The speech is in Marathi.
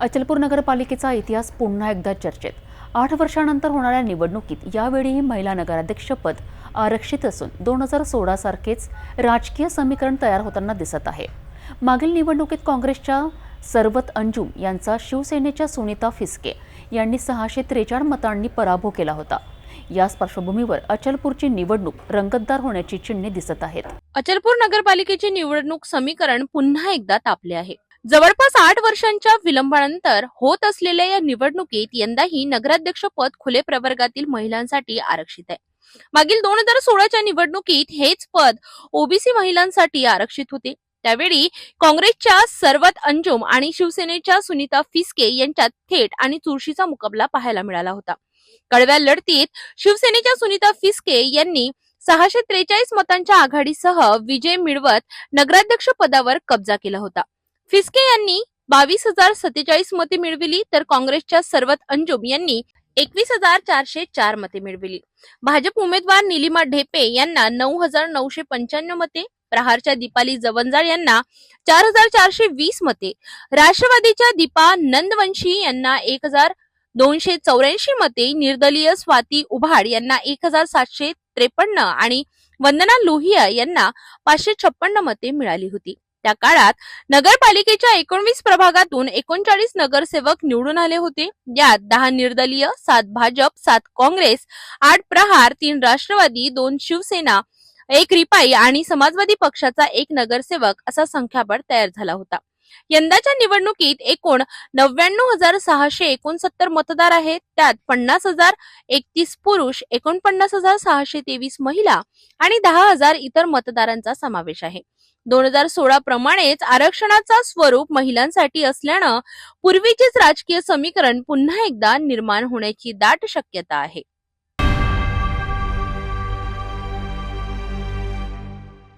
अचलपूर नगरपालिकेचा इतिहास पुन्हा एकदा चर्चेत. आठ वर्षानंतर होणाऱ्या निवडणुकीत यावेळीही महिला नगराध्यक्षपद आरक्षित असून दोन हजार सोळा सारखेच राजकीय समीकरण तयार होताना दिसत आहे. मागील निवडणुकीत काँग्रेसच्या सरवत अंजुम यांचा शिवसेनेच्या सुनीता फिसके यांनी सहाशे त्रेचाळीस मतांनी पराभव केला होता. याच पार्श्वभूमीवर अचलपूरची निवडणूक रंगतदार होण्याची चिन्हे दिसत आहेत. अचलपूर नगरपालिकेची निवडणूक समीकरण पुन्हा एकदा तापले आहे. जवळपास आठ वर्षांच्या विलंबानंतर होत असलेल्या या निवडणुकीत यंदाही नगराध्यक्ष पद खुले प्रवर्गातील महिलांसाठी आरक्षित आहे. मागील दोन हजार सोळाच्या निवडणुकीत हेच पद ओबीसी महिलांसाठी आरक्षित होते. त्यावेळी काँग्रेसच्या सर्वत अंजुम आणि शिवसेनेच्या सुनीता फिसके यांच्यात थेट आणि चुरशीचा मुकाबला पाहायला मिळाला होता. कडव्या लढतीत शिवसेनेच्या सुनीता फिसके यांनी सहाशे त्रेचाळीस मतांच्या आघाडीसह विजय मिळवत नगराध्यक्ष पदावर कब्जा केला होता. फिस्के यांनी बावीस हजार सत्तेचाळीस मते मिळविली तर काँग्रेसच्या सर्वत अंजुम यांनी एकवीस हजार चारशे चार मते मिळविली. भाजप उमेदवार निलिमा ढेपे यांना नऊ हजार नऊशे पंच्याण्णव मते प्रहारच्या दीपाली जवंजाळ यांना चार हजार चारशे वीस मते राष्ट्रवादीच्या दीपा नंदवंशी यांना एक हजार दोनशे चौऱ्याऐंशी मते निर्दलीय स्वाती उभाड यांना एक हजार सातशे त्रेपन्न आणि वंदना लोहिया यांना पाचशे छप्पन्न मते मिळाली होती. त्या काळात नगरपालिकेच्या एकोणवीस प्रभागातून एकोणचाळीस नगरसेवक निवडून आले होते. यात दहा निर्दलीय सात भाजप सात काँग्रेस आठ प्रहार तीन राष्ट्रवादी दोन शिवसेना एक रिपाई आणि समाजवादी पक्षाचा एक नगरसेवक असा संख्याबळ तयार झाला होता. यंदाच्या निवडणुकीत एकूण नव्याण्णव हजार सहाशे एकोणसत्तर मतदार आहेत. त्यात पन्नास हजार एकतीस पुरुष एकोणपन्नास हजार सहाशे तेवीस महिला आणि दहा हजार इतर मतदारांचा समावेश आहे. दोन हजार सोळा प्रमाणेच आरक्षणाचा स्वरूप महिलांसाठी असल्यानं पूर्वीचेच राजकीय समीकरण पुन्हा एकदा निर्माण होण्याची दाट शक्यता आहे.